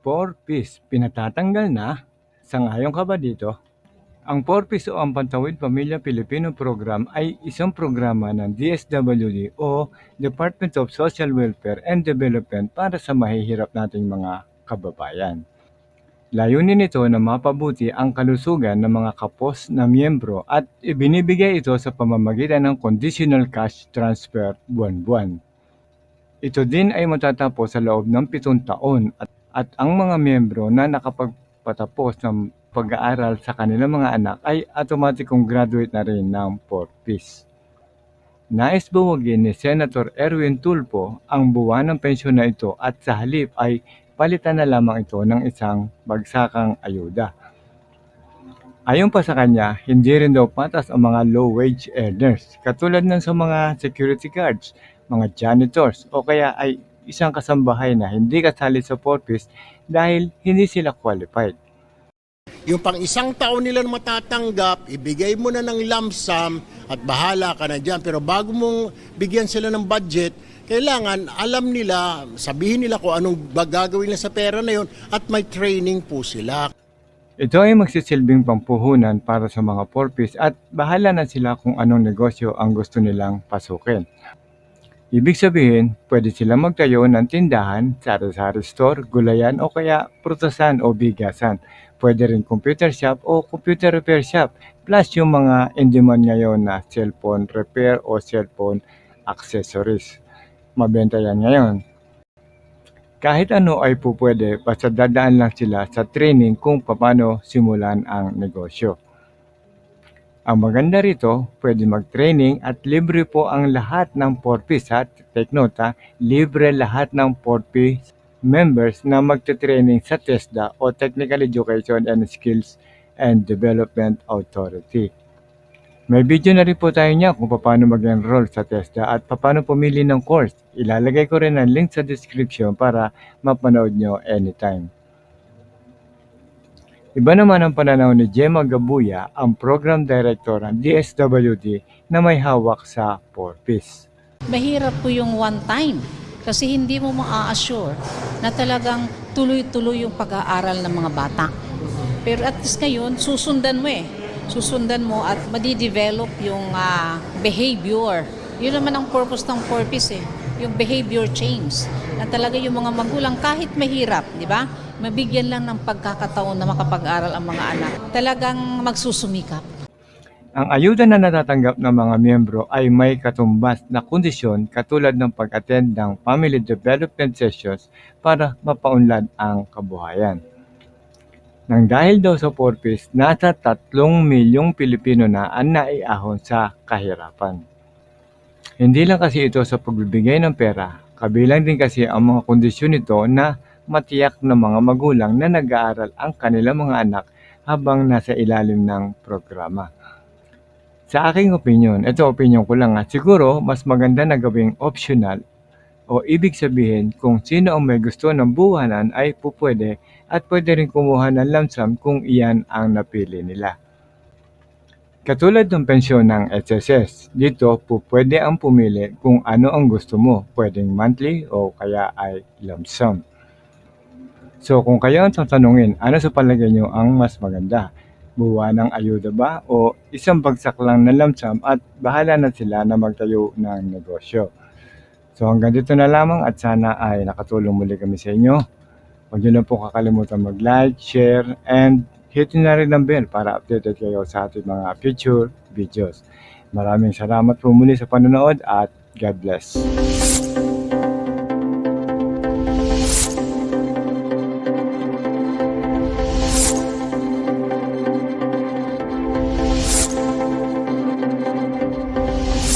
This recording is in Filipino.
4-piece pinatatanggal na? Sangayon ka ba dito? Ang 4-piece o ang Pantawid Pamilya Pilipino Program ay isang programa ng DSWD o Department of Social Welfare and Development para sa mahihirap nating mga kababayan. Layunin nito na mapabuti ang kalusugan ng mga kapos na miyembro at ibinibigay ito sa pamamagitan ng conditional cash transfer buwan-buwan. Ito din ay matatapos sa loob ng pitong taon at, at ang mga miyembro na nakapagpatapos ng pag-aaral sa kanilang mga anak ay automatikong graduate na rin ng 4-piece. Nais buwagin ni Senator Erwin Tulfo ang buwan ng pensyon na ito at sa halip ay palitan na lamang ito ng isang bagsakang ayuda. Ayon pa sa kanya, hindi rin daw patas ang mga low-wage earners, katulad ng sa mga security guards, mga janitors, o kaya ay isang kasambahay na hindi kasali sa 4-piece dahil hindi sila qualified. Yung pang isang taon nila matatanggap, ibigay mo na ng lump sum at bahala ka na dyan. Pero bago mong bigyan sila ng budget, kailangan alam nila, sabihin nila kung anong gagawin nila sa pera na yon at may training po sila. Ito ay magsisilbing pampuhunan para sa mga 4-piece at bahala na sila kung anong negosyo ang gusto nilang pasukin. Ibig sabihin, pwede sila magtayo ng tindahan, sari-sari store, gulayan o kaya prutasan o bigasan. Pwede rin computer shop o computer repair shop, plus yung mga in-demand ngayon na cellphone repair o cellphone accessories. Mabenta yan ngayon. Kahit ano ay po pwede, basta dadaan lang sila sa training kung paano simulan ang negosyo. Ang maganda rito, pwede mag-training at libre po ang lahat ng 4-piece ha. Take note ha, libre lahat ng 4-piece members na magte-training sa TESDA o Technical Education and Skills and Development Authority. May video na rin po tayo niya kung paano mag-enroll sa TESDA at paano pumili ng course. Ilalagay ko rin ang link sa description para mapanood nyo anytime. Iba naman ang pananaw ni Gemma Gabuya, ang Program Director ng DSWD na may hawak sa 4-piece. Mahirap po yung one time kasi hindi mo ma-assure na talagang tuloy-tuloy yung pag-aaral ng mga bata. Pero at least ngayon, susundan mo eh. Susundan mo at madidevelop yung ah, behavior. Yun naman ang purpose ng purpose eh. Yung behavior change. Na talaga yung mga magulang kahit mahirap, di ba? Mabigyan lang ng pagkakataon na makapag-aral ang mga anak. Talagang magsusumikap. Ang ayuda na natatanggap ng mga miyembro ay may katumbas na kondisyon katulad ng pag-attend ng family development sessions para mapaunlad ang kabuhayan. Nang dahil daw sa 4-piece, nasa 3 milyong Pilipino na ang naiahon sa kahirapan. Hindi lang kasi ito sa pagbibigay ng pera, kabilang din kasi ang mga kondisyon nito na matiyak ng mga magulang na nag-aaral ang kanilang mga anak habang nasa ilalim ng programa. Sa aking opinion, ito opinion ko lang at siguro mas maganda na gawing optional o ibig sabihin kung sino ang may gusto ng buwanan ay pupwede at pwede rin kumuha ng lump sum kung iyan ang napili nila. Katulad ng pensyon ng SSS, dito po ang pumili kung ano ang gusto mo, pwedeng monthly o kaya ay lump sum. So kung kayo ang tatanungin, ano sa palagay nyo ang mas maganda? Buwa ng ayuda ba o isang bagsak lang na lump sum at bahala na sila na magtayo ng negosyo? So hanggang dito na lamang at sana ay nakatulong muli kami sa inyo. Huwag niyo lang po kakalimutan mag-like, share, and hit na rin ang bell para updated kayo sa ating mga future videos. Maraming salamat po muli sa panonood at God bless.